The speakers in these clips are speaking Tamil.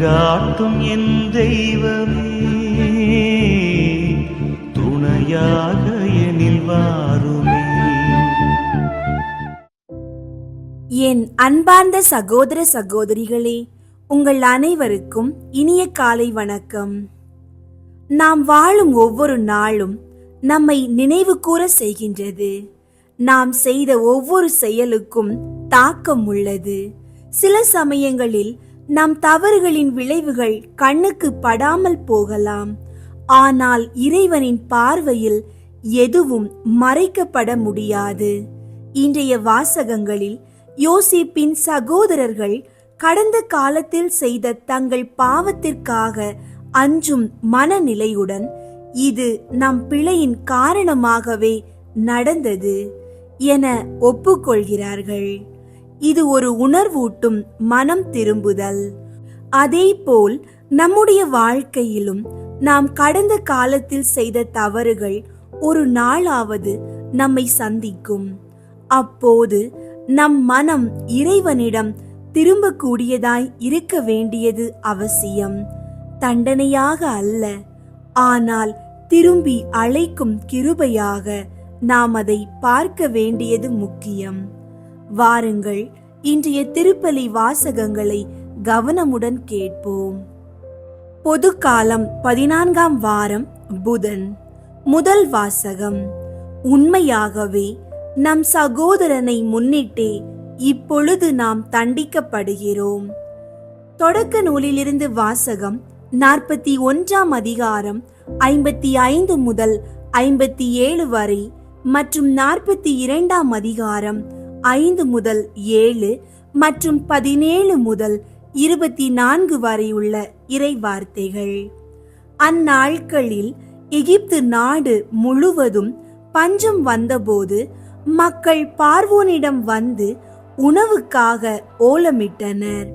வழிகாட்டும் என் தெய்வமே. துணையாக எனில் வாருமே. என் அன்பார்ந்த சகோதர சகோதரிகளே உங்கள் அனைவருக்கும் இனிய காலை வணக்கம். நாம் வாழும் ஒவ்வொரு நாளும் நம்மை நினைவு கூற செய்கின்றது. நாம் செய்த ஒவ்வொரு செயலுக்கும் தாக்கம் உள்ளது. சில சமயங்களில் நம் தவறுகளின் விளைவுகள் கண்ணுக்கு படாமல் போகலாம். ஆனால் இறைவனின் பார்வையில் எதுவும் மறைக்கப்பட முடியாது. இன்றைய வாசகங்களில் யோசிப்பின் சகோதரர்கள் கடந்த காலத்தில் செய்த தங்கள் பாவத்திற்காக அஞ்சும் மனநிலையுடன் இது நம் பிழையின் காரணமாகவே நடந்தது என ஒப்புக்கொள்கிறார்கள். இது ஒரு உணர்வூட்டும் மனம் திரும்புதல். அதேபோல் நம்முடைய வாழ்க்கையிலும் நாம் கடந்த காலத்தில் செய்த தவறுகள் ஒரு நாளாவது நம்மை சந்திக்கும். அப்போது நம் மனம் இறைவனிடம் திரும்பக்கூடியதாய் இருக்க வேண்டியது அவசியம். தண்டனையாக அல்ல ஆனால் திரும்பி அழைக்கும் கிருபையாக நாம் அதை பார்க்க வேண்டியது முக்கியம். வாருங்கள் இன்றைய திருப்பலி வாசகங்களை கவனமுடன் கேட்போம். பொது காலம் பதினான்காம் வாரம் புதன். முதல் வாசகம். உண்மையாகவே நம் சகோதரனை முன்னிட்டே இப்பொழுது நாம் தண்டிக்கப்படுகிறோம். தொடக்க நூலிலிருந்து வாசகம் நாற்பத்தி ஒன்றாம் அதிகாரம் ஐம்பத்தி ஐந்து முதல் ஐம்பத்தி ஏழு வரை மற்றும் நாற்பத்தி இரண்டாம் அதிகாரம் ஐந்து முதல் ஏழு மற்றும் பதினேழு முதல் இருபத்தி நான்கு வரையுள்ள இறை வார்த்தைகள் அந்நாட்களில் எகிப்து நாடு முழுவதும் பஞ்சம் வந்தபோது மக்கள் பார்வோனிடம் வந்து உணவுக்காக ஓலமிட்டனர்.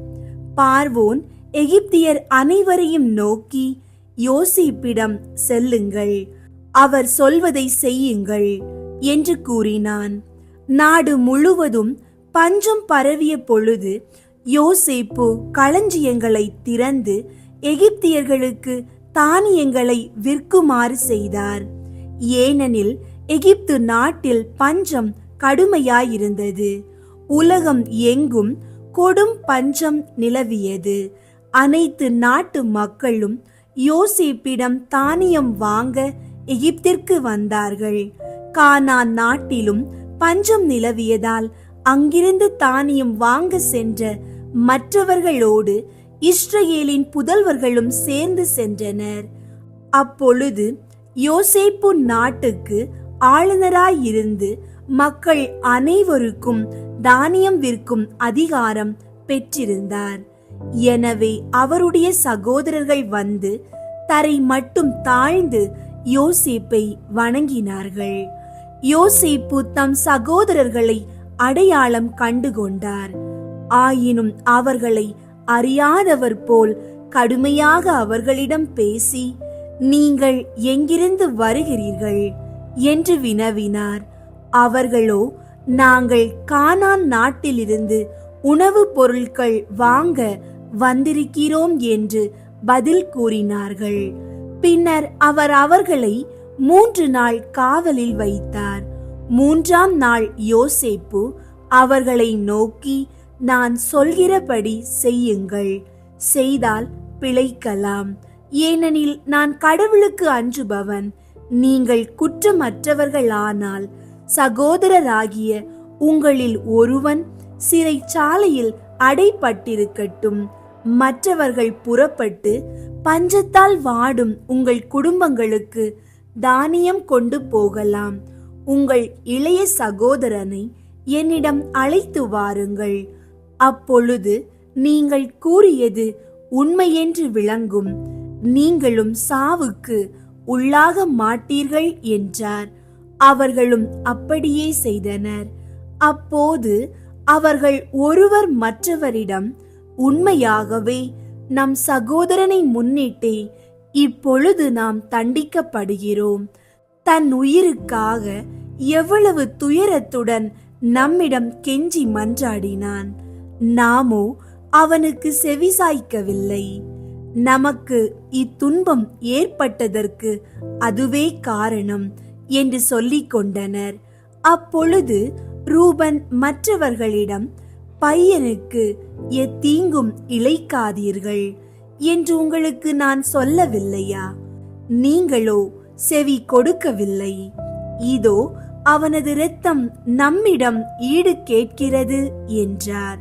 பார்வோன் எகிப்தியர் அனைவரையும் நோக்கி யோசிப்பிடம் செல்லுங்கள் அவர் சொல்வதை செய்யுங்கள் என்று கூறினான். நாடு முழுவதும் பஞ்சம் பரவிய பொழுது யோசேப்பு களஞ்சியங்களை திறந்து எகிப்தியர்களுக்கு தானியங்களை விற்குமாறு செய்தார். ஏனெனில் எகிப்து நாட்டில் பஞ்சம் கடுமையாயிருந்தது. உலகம் எங்கும் கொடும் பஞ்சம் நிலவியது. அனைத்து நாட்டு மக்களும் யோசேப்பிடம் தானியம் வாங்க எகிப்திற்கு வந்தார்கள். கானா நாட்டிலும் பஞ்சம் நிலவியதால் அங்கிருந்து தானியம் வாங்க சென்ற மற்றவர்களோடு இஸ்ரேலின் புதல்வர்களும் சேர்ந்து சென்றனர். அப்பொழுது யோசேப்பு நாட்டுக்கு ஆளுநராயிருந்து மக்கள் அனைவருக்கும் தானியம் விற்கும் அதிகாரம் பெற்றிருந்தார். எனவே அவருடைய சகோதரர்கள் வந்து தரை மட்டும் தாழ்ந்து யோசேப்பை வணங்கினார்கள். யோசேப்பு தம் சகோதரர்களை அடையாளம் கண்டுகொண்டார். ஆயினும் அவர்களை அறியாதவர் போல் கடுமையாக அவர்களிடம் பேசி நீங்கள் எங்கிருந்து வருகிறீர்கள்? என்று வினவினார். அவர்களோ நாங்கள் கானான் நாட்டிலிருந்து உணவுப் பொருட்கள் வாங்க வந்திருக்கிறோம் என்று பதில் கூறினார்கள். பின்னர் அவர் அவர்களை மூன்று நாள் காவலில் வைத்தார். மூன்றாம் நாள் யோசேப்பு அவர்களை நோக்கி நான் சொல்கிறபடி செய்யுங்கள். செய்தால் பிழைக்கலாம். ஏனெனில் நான் கடவுளுக்கு அஞ்சுபவன். நீங்கள் குற்றமற்றவர்களானால் சகோதரராகிய உங்களில் ஒருவன் சிறைச்சாலையில் அடைப்பட்டிருக்கட்டும். மற்றவர்கள் புறப்பட்டு பஞ்சத்தால் வாடும் உங்கள் குடும்பங்களுக்கு தானியம் கொண்டு போகலாம். உங்கள் இளைய சகோதரனை என்னிடம் அழைத்து வாருங்கள். அப்பொழுது நீங்கள் கூறியது உண்மையென்று விளங்கும். நீங்களும் சாவுக்கு உள்ளாக மாட்டீர்கள் என்றார். அவர்களும் அப்படியே செய்தனர். அப்போது அவர்கள் ஒருவர் மற்றவரிடம் உண்மையாகவே நம் சகோதரனை முன்னிட்டே இப்பொழுது நாம் தண்டிக்கப்படுகிறோம். தன் உயிருக்காக எவ்வளவு துயரத்துடன் நம்மிடம் கெஞ்சி மன்றாடினான். நாமோ அவனுக்கு செவிசாய்க்கவில்லை. நமக்கு இத்துன்பம் ஏற்பட்டதற்கு அதுவே காரணம் என்று சொல்லிக் கொண்டனர். அப்பொழுது ரூபன் மற்றவர்களிடம் பையனுக்கு எத்தீங்கும் இழைக்காதீர்கள் என்று உங்களுக்கு நான் சொல்லவில்லையா? நீங்களோ செவி கொடுக்கவில்லை. இதோ அவனது இரத்தம் நம்மிடம் ஈடு கேட்கிறது என்றார்.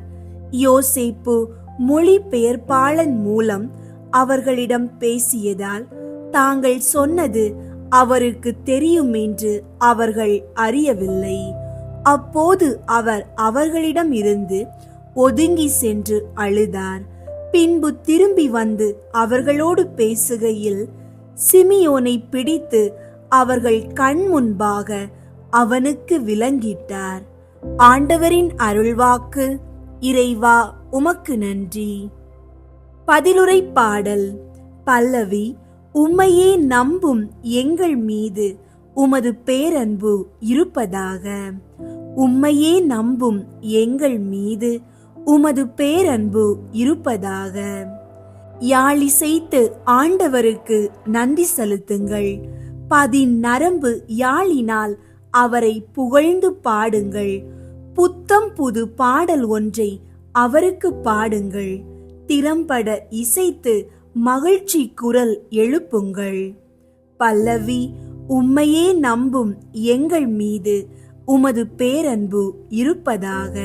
யோசேப்பு மொழிபெயர்ப்பாளன் மூலம் அவர்களிடம் பேசியதால் தாங்கள் சொன்னது அவருக்கு தெரியும் என்று அவர்கள் அறியவில்லை. அப்போது அவர் அவர்களிடம் இருந்து ஒதுங்கி சென்று அழுதார். பின்பு திரும்பி வந்து அவர்களோடு பேசுகையில் சிமியோனை பிடித்து அவர்கள் கண் முன்பாக அவனுக்கு விளங்கிட்டார். ஆண்டவரின் அருள்வாக்கு இறைவா உமக்கு நன்றி. பதிலுரை பாடல் பல்லவி உம்மையே நம்பும் எங்கள் மீது உமது பேரன்பு இருப்பதாக. உம்மையே நம்பும் எங்கள் மீது உமது பேரன்பு இருப்பதாக. யாழிசைத்து ஆண்டவருக்கு நன்றி செலுத்துங்கள். பதின் நரம்பு யாழினால் அவரை புகழ்ந்து பாடுங்கள். புத்தம் புது பாடல் ஒன்றை அவருக்கு பாடுங்கள். திறம்பட இசைத்து மகிழ்ச்சி குரல் எழுப்புங்கள். பல்லவி உம்மையே நம்பும் எங்கள் மீது உமது பேரன்பு இருப்பதாக.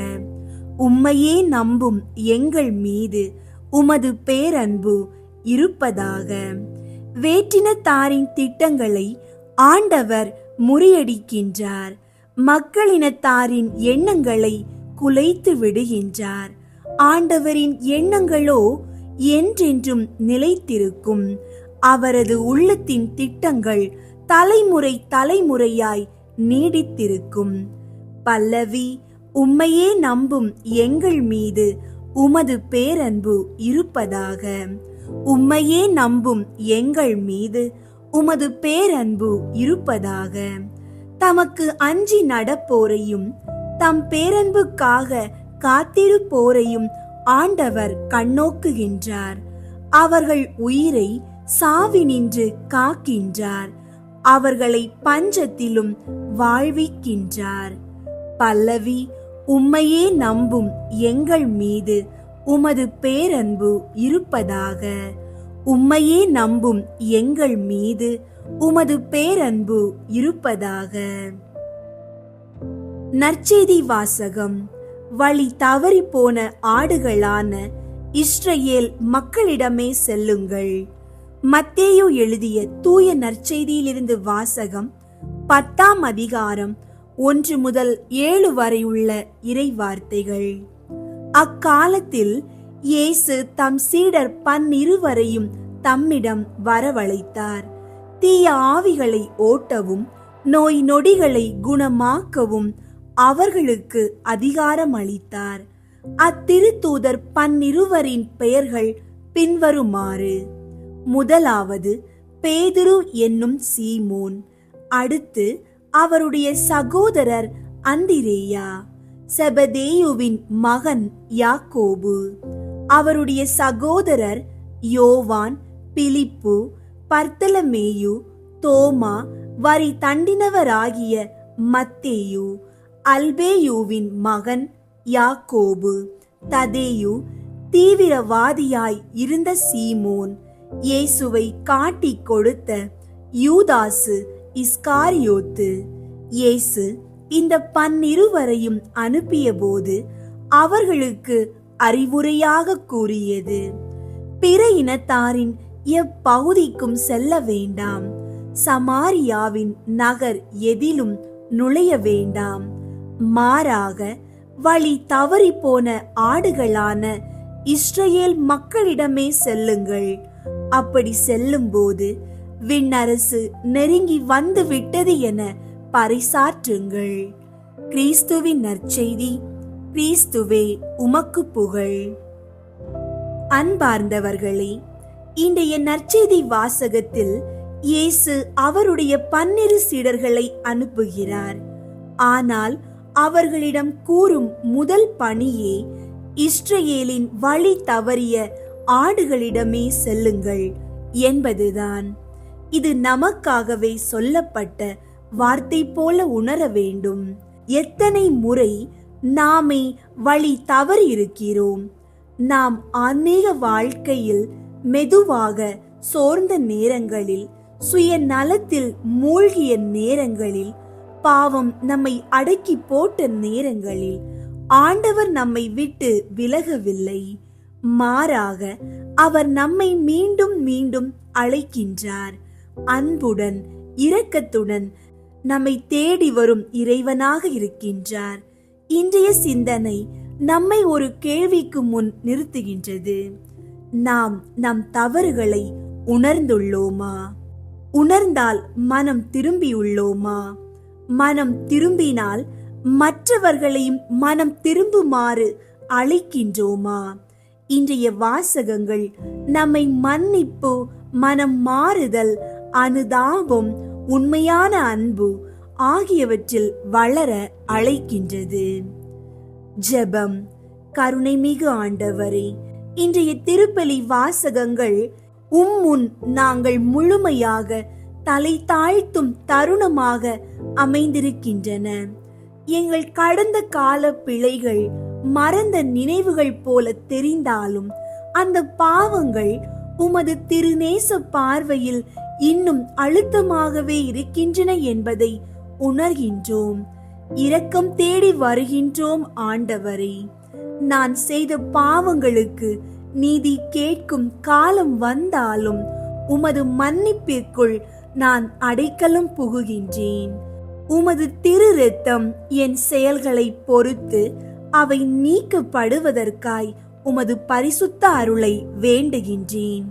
உம்மையே நம்பும் எங்கள் மீது உமது பேரன்பு இருப்பதாக. வேற்றினத்தாரின் திட்டங்களை ஆண்டவர் முறியடிக்கின்றார். மக்களினத்தாரின் எண்ணங்களை குலைத்து விடுகின்றார். ஆண்டவரின் எண்ணங்களோ என்றென்றும் நிலைத்திருக்கும். அவரது உள்ளத்தின் திட்டங்கள் தலைமுறை தலைமுறையாய் நீடித்திருக்கும். பல்லவி உம்மையே நம்பும் எங்கள் மீது உமது பேரன்பு இருப்பதாக. உம்மையே நம்பும் எங்கள் மீது உமது பேரன்பு இருப்பதாக. தமக்கு அஞ்சி நடப்போரையும் தம் பேரன்புக்காக காத்திருப்போரையும் ஆண்டவர் கண்ணோக்குகின்றார். அவர்கள் உயிரை சாவினின்று காக்கின்றார். அவர்களை பஞ்சத்திலும் வாழ்விக்கின்றார். பல்லவி உம்மையே நம்பும் எங்கள் மீது உமது பேரன்பு இருப்பதாக. உம்மையே நம்பும் எங்கள் மீது உமது பேரன்பு இருப்பதாக. நற்செய்தி வாசகம். வழி தவறி போன ஆடுகளான இஸ்ரேல் மக்களிடமே செல்லுங்கள். மத்தேயு எழுதிய தூய நற்செய்தியிலிருந்து வாசகம் பத்தாம் அதிகாரம் ஒன்று முதல் ஏழு வரை உள்ள இறை வார்த்தைகள் அக்காலத்தில் இயேசு தம் சீடர் பன்னிருவரையும் தம்மிடம் வரவழைத்தார். தீய ஆவிகளை ஓட்டவும் நோய் நொடிகளை குணமாக்கவும் அவர்களுக்கு அதிகாரம் அளித்தார். அத்திருத்தூதர் பன்னிருவரின் பெயர்கள் பின்வருமாறு. முதலாவது பேதுரு என்னும் சீமோன். அடுத்து அவருடைய சகோதரர் அந்திரேயா செபதேயுவின் மகன் யாக்கோபு அவருடைய சகோதரர் யோவான் பிலிப்பு பர்த்தலமேயு தோமா வரி தண்டினவராகிய மத்தேயு அல்பேயுவின் மகன் யாக்கோபு ததேயு தீவிரவாதியாய் இருந்த சீமோன் இயேசுவை காட்டிக் கொடுத்த யூதாசு இஸ்காரியோத்து. இயேசு இந்த பன்னிருவரையும் அனுப்பியபோது அவர்களுக்கு அறிவுரையாக கூறியது. பிற இனத்தாரின் எப்பகுதிக்கும் செல்ல வேண்டாம். சமாரியாவின் நகர் எதிலும் நுழைய வேண்டாம். மாறாக வழி தவறி போன ஆடுகளான இஸ்ரேல் மக்களிடமே செல்லுங்கள். அப்படி செல்லும்போது விண்ணரசு நெருங்கி வந்து விட்டது என பறைசாற்றுங்கள் கிறிஸ்துவின் நற்செய்தி கிறிஸ்துவே உமக்கு புகழ். அன்பார்ந்தவர்களே இன்றைய நற்செய்தி வாசகத்தில் இயேசு அவருடைய பன்னிரு சீடர்களை அனுப்புகிறார். ஆனால் அவர்களிடம் கூறும் முதல் பணியே இஸ்ரேலின் வழி தவறிய ஆடுகளிடமே செல்லுங்கள் என்பதுதான். இது நமக்காகவே சொல்லப்பட்ட வார்த்தை போல உணர வேண்டும். எத்தனை முறை நாமே வழி தவறி இருக்கிறோம் நாம் ஆன்மீக வாழ்க்கையில் மெதுவாக சோர்ந்த நேரங்களில் சுய நலத்தில் மூழ்கிய நேரங்களில் பாவம் நம்மை அடக்கி போட்ட நேரங்களில் ஆண்டவர் நம்மை விட்டு விலகவில்லை. மாறாக அவர் நம்மை மீண்டும் மீண்டும் அழைக்கின்றார். அன்புடன் இரக்கத்துடன் நம்மை தேடி வரும் இறைவனாக இருக்கின்றார். இன்றைய சிந்தனை நம்மை ஒரு கேள்விக்கு முன் நிறுத்துகின்றது. நாம் நம் தவறுகளை உணர்ந்துள்ளோமா? உணர்ந்தால் மனம் திரும்பியுள்ளோமா? மனம் திரும்பினால் மற்றவர்களையும் மனம் திரும்புமாறு அழைக்கின்றோமா? இன்றைய வாசகங்கள் நம்மை மன்னிப்பு மனம் மாறுதல் அனுதாபம் உண்மையான அன்பு ஆகியவற்றில் வளர அழைக்கின்றது. ஜெபம். கருணைமிகு ஆண்டவரே இன்றைய திருப்பலி வாசகங்கள் உம்முன் நாங்கள் முழுமையாக தலை தாழ்த்தும் தருணமாக அமைந்திருக்கின்றன. எங்கள் கடந்த கால பிழைகள் மறந்த நினைவுகள் போல தெரிந்தாலும் அந்த பாவங்கள் உமது திருநேச பார்வையில் இன்னும் அழுத்தமாகவே இருக்கின்றன என்பதை உணர்கின்றோம். இரக்கம் தேடி வருகின்றோம் ஆண்டவரே. நான் செய்த பாவங்களுக்கு நீதி கேட்கும் காலம் வந்தாலும் உமது மன்னிப்பிற்குள் நான் அடைக்கலம் புகுகின்றேன். உமது திரு ரத்தம் என் செயல்களை பொறுத்து அவை நீக்கப்படுவதற்காய் உமது பரிசுத்த அருளை வேண்டுகின்றேன்.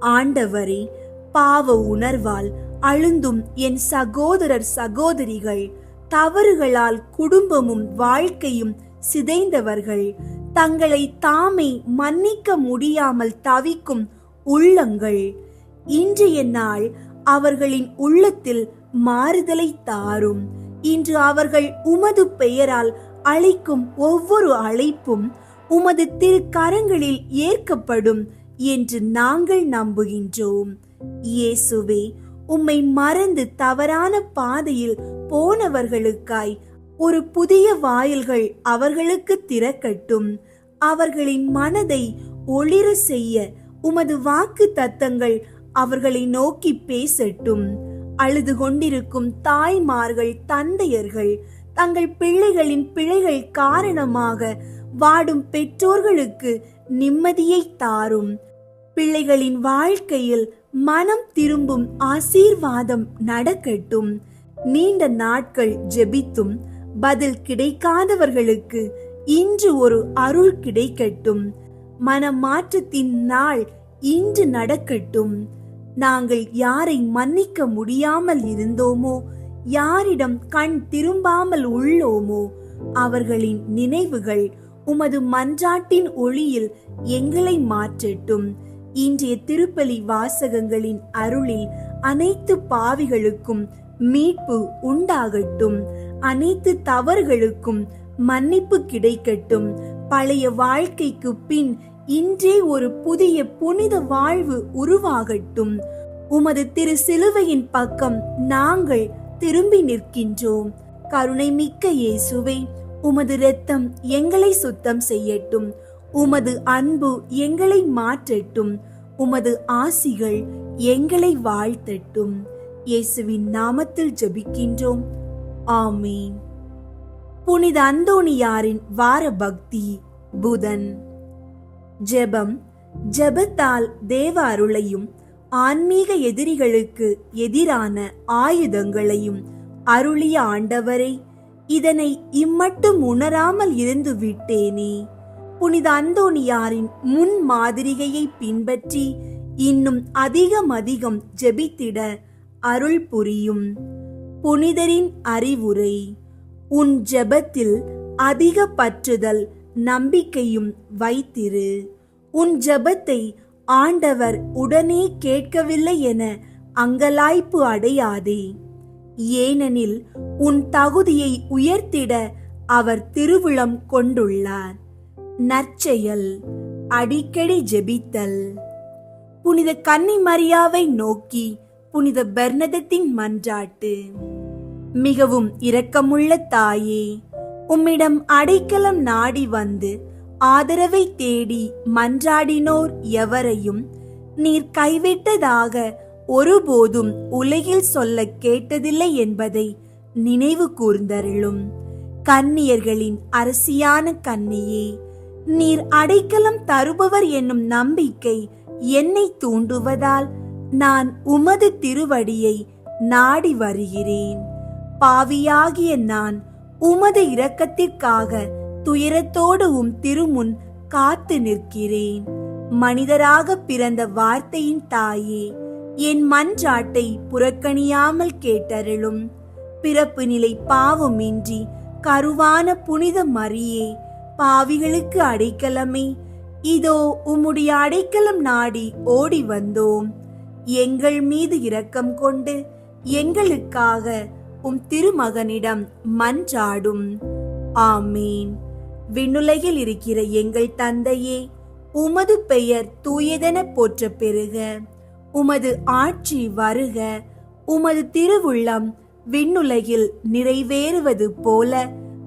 ஆண்டவரே பாவ உணர்வால் அழுந்தும் என் சகோதரர் சகோதரிகள் தவறுகளால் குடும்பமும் வாழ்க்கையும் சிதைந்தவர்கள் தங்களை தாமே மன்னிக்க முடியாமல் தவிக்கும் உள்ளங்கள். இன்றைய நாள் அவர்களின் உள்ளத்தில் மாறுதலை தாரும். இன்று அவர்கள் உமது பெயரால் அழைக்கும் ஒவ்வொரு அழைப்பும் உமது திருக்கரங்களில் ஏற்கப்படும் என்று நாங்கள் நம்புகின்றோம். இயேசுவே உம்மை மறந்து தவறான பாதையில் போனவர்களுக்காய் ஒரு புதிய வாயில்கள் அவர்களுக்கு திறக்கட்டும். அவர்களின் மனதை ஒளிர செய்ய உமது வாக்கு தத்தங்கள் அவர்களை நோக்கி பேசட்டும். அழுது கொண்டிருக்கும் தாய்மார்கள் தந்தையர்கள் தங்கள் பிள்ளைகளின் பிழைகள் காரணமாக வாடும் பெற்றோர்களுக்கு நிம்மதியை தாரும். பிள்ளைகளின் வாழ்க்கையில் மனம் திரும்பும் ஆசீர்வாதம் நடக்கட்டும். நீண்ட நாட்கள் ஜெபித்தும் பதில் கிடைக்காதவர்களுக்கு இன்று ஒரு அருள் கிடைக்கட்டும். மனமாற்றத்தின் நாள் இன்று நடக்கட்டும். நாங்கள் யாரை மன்னிக்க முடியாமல் இருந்தோமோ யாரிடம் கண் திரும்பாமல் உள்ளோமோ அவர்களின் நினைவுகள் உமது மன்றாட்டின் ஒளியில் எங்களை மாற்றட்டும். இன்றைய திருப்பலி வாசகங்களின் அருளில் அனைத்து பாவிகளுக்கும் மீட்பு உண்டாகட்டும். அனைத்து தவறுகளுக்கும் மன்னிப்பு கிடைக்கட்டும். பழைய வாழ்க்கைக்கு பின் இன்றே ஒரு புதிய புனித வாழ்வு உருவாகட்டும். உமது திரு சிலுவையின் பக்கம் நாங்கள் திரும்பி நிற்கின்றோம். கருணை மிக்க இயேசுவே உமது இரத்தம் எங்களை சுத்தம் செய்யட்டும். உமது அன்பு எங்களை மாற்றட்டும். உமது ஆசிகள் எங்களை வாழ்த்தட்டும். இயேசுவின் நாமத்தில் ஜெபிக்கின்றோம். ஆமீன். புனித அந்தோணியாரின் வார பக்தி புதன். ஜெபம் ஜெபத்தால் தேவ அருளையும் ஆன்மீக எதிரிகளுக்கு எதிரான ஆயுதங்களையும் அருளிய ஆண்டவரை இதனை இம்மட்டும் உணராமல் இருந்து விட்டேனே புனித அந்தோணியாரின் முன் மாதிரிகையை பின்பற்றி இன்னும் அதிகம் அதிகம் ஜெபித்திட அருள் புரியும். புனிதரின் அறிவுரை உன் ஜெபத்தில் அதிக பற்றுதல் நம்பிக்கையும் வைத்திரு. உன் ஜெபத்தை ஆண்டவர் உடனே கேட்கவில்லை என அங்கலாய்ப்பு அடையாதே. ஏனெனில் உன் தகுதியை உயர்த்திட அவர் திருவிழம் கொண்டுள்ளார். நற்செயல் அடிக்கடி ஜெபித்தல். புனித கன்னி மரியாவை நோக்கி புனித பெர்னதத்தின் மன்றாட்டு. மிகவும் இரக்கமுள்ள தாயே உம்மிடம் அடைக்கலம் நாடி வந்து ஆதரவை தேடி மன்றாடினோர் எவரையும் நீர் கைவிட்டதாக ஒருபோதும் உலகில் சொல்ல கேட்டதில்லை என்பதை நினைவு கூர்ந்தருளும். கன்னியர்களின் அரசியான கன்னியே நீர் அடைக்கலம் தருபவர் என்னும் நம்பிக்கை என்னை தூண்டுவதால் நான் உமது திருவடியை நாடி வருகிறேன். பாவியாகிய நான் உமது இரக்கத்திற்காக துயரத்தோடு உம் திருமுன் காத்து நிற்கிறேன். மனிதராக பிறந்த வார்த்தையின் தாயே என் மன்றாட்டை புறக்கணியாமல் கேட்டருளும். பிறப்பு நிலை பாவமின்றி கருவான புனித மரியே பாவிகளுக்கு அடைக்கலமே. இதோ உம்முடைய அடைக்கலம் நாடி ஓடி வந்தோம். எங்கள் மீது இரக்கம் கொண்டு எங்களுக்காக உம் திருமகனிடம் மன்றாடும். ஆமீன். விண்ணுலகில் இருக்கிற எங்கள் தந்தையே உமது பெயர் தூயதென போற்ற பெருக உமது ஆட்சி வருக. உமது திருவுள்ளம் விண்ணுலகில் நிறைவேறுவது போல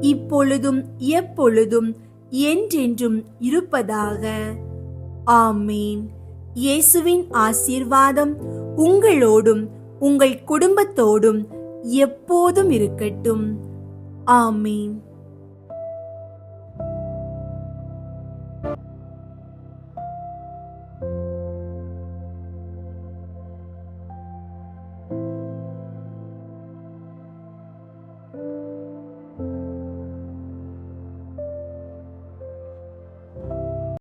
இப்பொழுதும் எப்பொழுதும் என்றென்றும் இருப்பதாக. ஆமீன். இயேசுவின் ஆசீர்வாதம் உங்களோடும் உங்கள் குடும்பத்தோடும் எப்போதும் இருக்கட்டும். ஆமீன்.